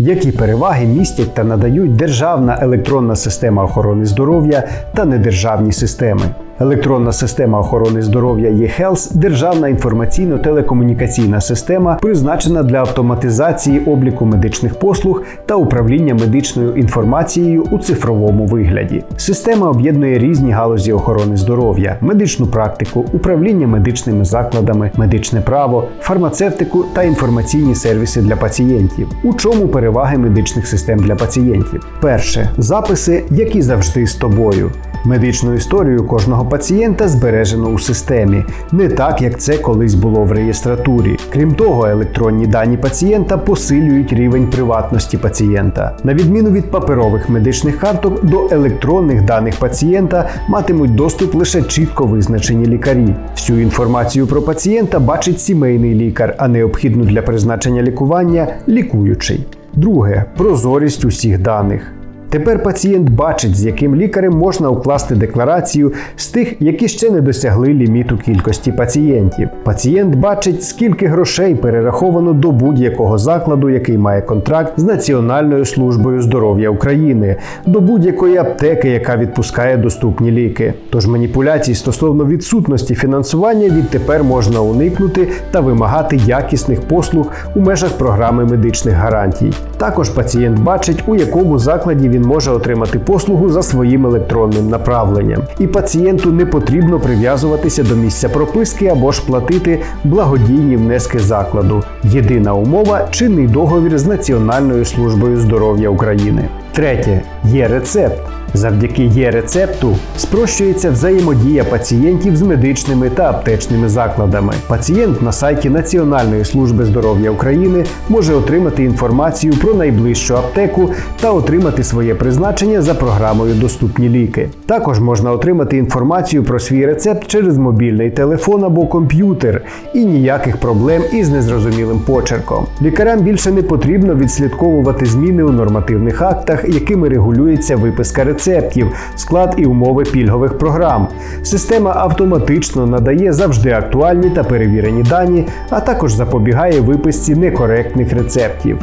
Які переваги містять та надають Державна електронна система охорони здоров'я та недержавні системи? Електронна система охорони здоров'я eHealth – державна інформаційно-телекомунікаційна система, призначена для автоматизації обліку медичних послуг та управління медичною інформацією у цифровому вигляді. Система об'єднує різні галузі охорони здоров'я, медичну практику, управління медичними закладами, медичне право, фармацевтику та інформаційні сервіси для пацієнтів. У чому переваги медичних систем для пацієнтів? Перше записи, які завжди з тобою. Медичну історію кожного пацієнта збережено у системі, не так як це колись було в реєстратурі. Крім того, електронні дані пацієнта посилюють рівень приватності пацієнта. На відміну від паперових медичних карток, до електронних даних пацієнта матимуть доступ лише чітко визначені лікарі. Всю інформацію про пацієнта бачить сімейний лікар, а необхідну для призначення лікування лікуючий. Друге прозорість усіх даних. Тепер пацієнт бачить, з яким лікарем можна укласти декларацію з тих, які ще не досягли ліміту кількості пацієнтів. Пацієнт бачить, скільки грошей перераховано до будь-якого закладу, який має контракт з Національною службою здоров'я України, до будь-якої аптеки, яка відпускає доступні ліки. Тож маніпуляцій стосовно відсутності фінансування відтепер можна уникнути та вимагати якісних послуг у межах програми медичних гарантій. Також пацієнт бачить, у якому закладі він може отримати послугу за своїм електронним направленням, і пацієнту не потрібно прив'язуватися до місця прописки або ж платити благодійні внески закладу. Єдина умова чинний договір з Національною службою здоров'я України. Третє є рецепт. Завдяки є-рецепту спрощується взаємодія пацієнтів з медичними та аптечними закладами. Пацієнт на сайті Національної служби здоров'я України може отримати інформацію про найближчу аптеку та отримати своє призначення за програмою Доступні ліки. Також можна отримати інформацію про свій рецепт через мобільний телефон або комп'ютер і ніяких проблем із незрозумілим почерком. Лікарям більше не потрібно відслідковувати зміни у нормативних актах, якими регулюється виписка рецептів, склад і умови пільгових програм. Система автоматично надає завжди актуальні та перевірені дані, а також запобігає виписці некоректних рецептів.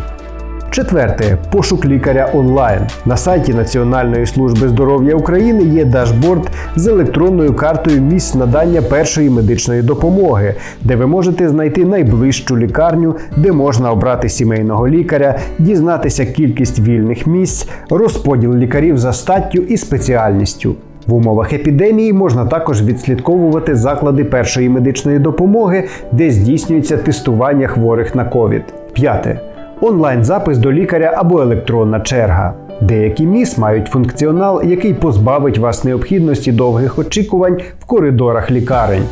Четверте пошук лікаря онлайн. На сайті Національної служби здоров'я України є дашборд з електронною картою місць надання першої медичної допомоги, де ви можете знайти найближчу лікарню, де можна обрати сімейного лікаря, дізнатися кількість вільних місць, розподіл лікарів за статтю і спеціальністю. В умовах епідемії можна також відслідковувати заклади першої медичної допомоги, де здійснюється тестування хворих на ковід. П'яте онлайн-запис до лікаря або електронна черга. Деякі міс мають функціонал, який позбавить вас необхідності довгих очікувань в коридорах лікарень.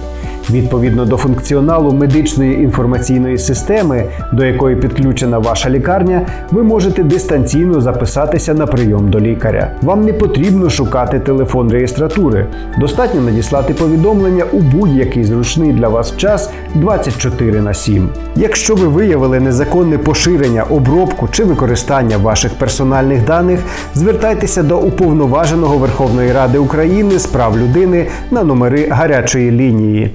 Відповідно до функціоналу медичної інформаційної системи, до якої підключена ваша лікарня, ви можете дистанційно записатися на прийом до лікаря. Вам не потрібно шукати телефон реєстратури. Достатньо надіслати повідомлення у будь-який зручний для вас час 24 на 7. Якщо ви виявили незаконне поширення, обробку чи використання ваших персональних даних, звертайтеся до уповноваженого Верховної Ради України з прав людини на номери гарячої лінії